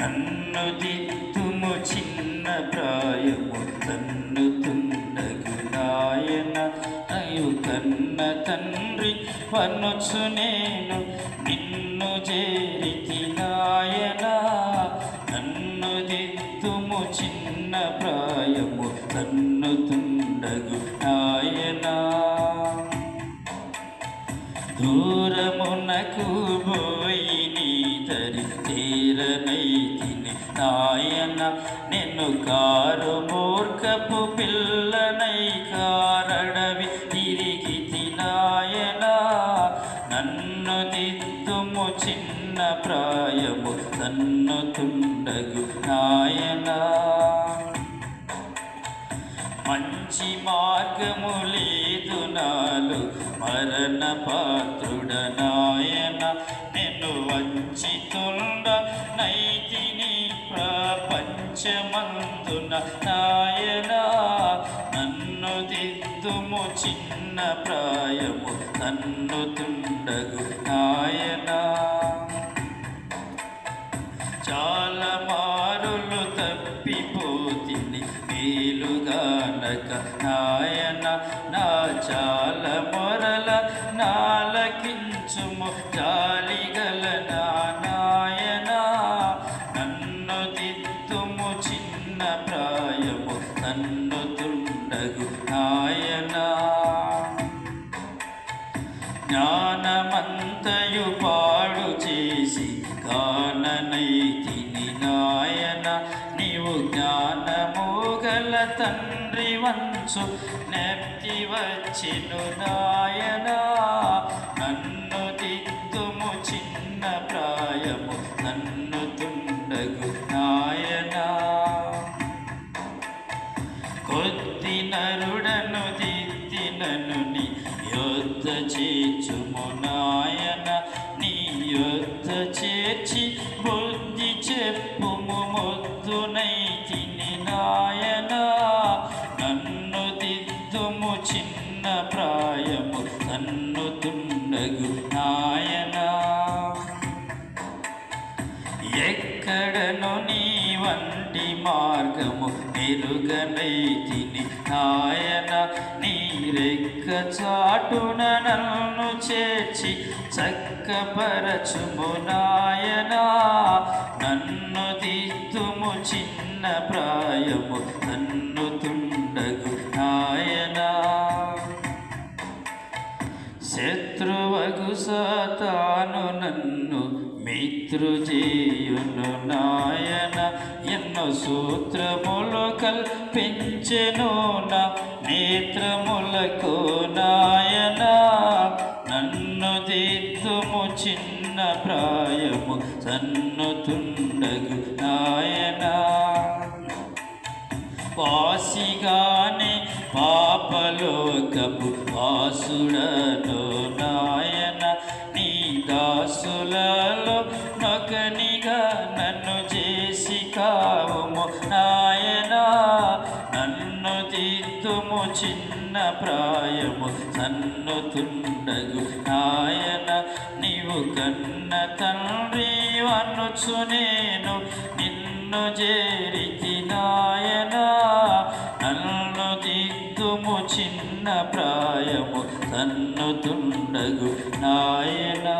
నన్ను దిద్దుము చిన్న ప్రాయము తన్ను తుండగు నాయన అయు కన్న తండ్రి పనుచు నేను నిన్ను చేరితి నాయన. నన్ను దిద్దుము చిన్న ప్రాయము తన్ను తుండగు నాయనా. దూరమునకు పోయి నీ తరి తీరనైతిని నాయన నిన్ను కారు మూర్ఖపు పిల్లనై కారడవి తిరిగి తినాయన. నన్ను దిద్దుము చిన్న ప్రాయము నన్ను తుండగు నాయన. మంచి మార్గము లేదు నా మరణ పాత్రుడ నాయన నేను వంచితుండ నైతిని ప్రపంచమందున నాయన నన్ను దిద్దుము చిన్న ప్రాయము నన్ను తుండగు నాయన. చాలా మారులు తప్పిపోతిని మేలుగానక నాయన నా చాలా మొరల జాలిగల నాయన? నన్ను దిద్దుము చిన్న ప్రాయము నన్ను తుండగు నాయనా. జ్ఞానమంతయు పాడు చేసి కాననైతిని నాయన. నీవు జ్ఞానము గల తండ్రి వంచు నెప్తి వచ్చిను నాయన. దిద్దినను నీ యొద్ద చేర్చుము నాయన నీ యొద్ద చేర్చి బుద్ధి చెప్పుము మొద్దునై తిని నాయన. నన్ను దిద్దుము చిన్న ప్రాయము నన్ను తుండగు నాయన. ఎక్కడ మార్గము ఎరుగనైతిని నాయన నీరెక్క చాటున నన్ను చేర్చి చక్కపరచుము నాయన. నన్ను దిద్దుము చిన్న ప్రాయము నన్ను తుండగు నాయన. శత్రువగు సతాను నన్ను మిత్రుజేయును నాయన సూత్రములు కల్పించెను నా నేత్రములకు నాయన. నన్ను దిద్దుము చిన్న ప్రాయము సన్ను తుండగు నాయనా. వాసిగానే పాపలోకపు వాసుడను నాయన. దాసులలో నొకనిగా నన్ను చేసి కావుము. నాయనా నన్ను దిద్దుము చిన్న ప్రాయము. నన్ను తుండగు నాయన నీవు కన్న తండ్రి వనుచు నేను. నిన్ను చేరితి నాయనా నన్ను దిద్దుము చిన్న ప్రాయము నన్ను తుండగు నాయనా.